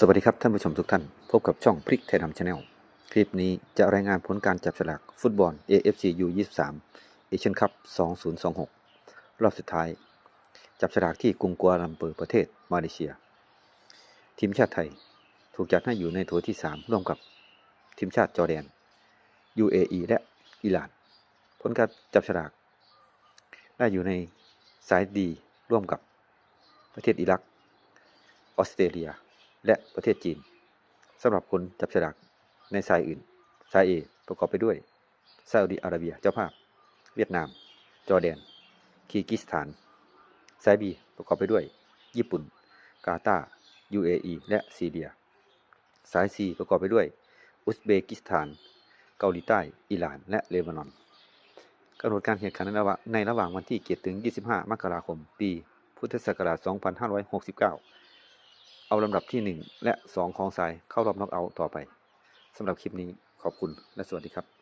สวัสดีครับท่านผู้ชมทุกท่าน พบกับช่องพริกไทยดำชาแนลคลิปนี้จะรายงานผลการจับฉลากฟุตบอล AFC U23 เอเชียนคัพ 2026 รอบสุดท้าย จับฉลากที่กรุงกัวลาลัมเปอร์ประเทศมาเลเซีย ทีมชาติไทยถูกจัดให้อยู่ในโถที่ 3 ร่วมกับทีมชาติจอร์แดน UAE และอิหร่าน ผลการจับฉลากได้อยู่ในสายดีร่วมกับประเทศอิรัก ออสเตรเลีย และประเทศจีนสำหรับผลจับฉลากในสายอื่น สาย A ประกอบไปด้วยซาอุดิอาระเบียเจ้าภาพ เวียดนาม จอร์แดนคีร์กิสถาน สาย B ประกอบไปด้วย ญี่ปุ่น กาตาร์ UAE และซีเรีย สาย C ประกอบไปด้วย อุซเบกิสถาน เกาหลีใต้ อิหร่าน และเลบานอนกำหนดการแข่งขันในระหว่างในระหว่างวันที่ 7 ถึง 25 มกราคม ปี พุทธศักราช 2569 เอาลำดับที่ 1 และ 2 ของสายเข้ารอบน็อกเอาท์ต่อไปสำหรับคลิปนี้ขอบคุณและสวัสดีครับ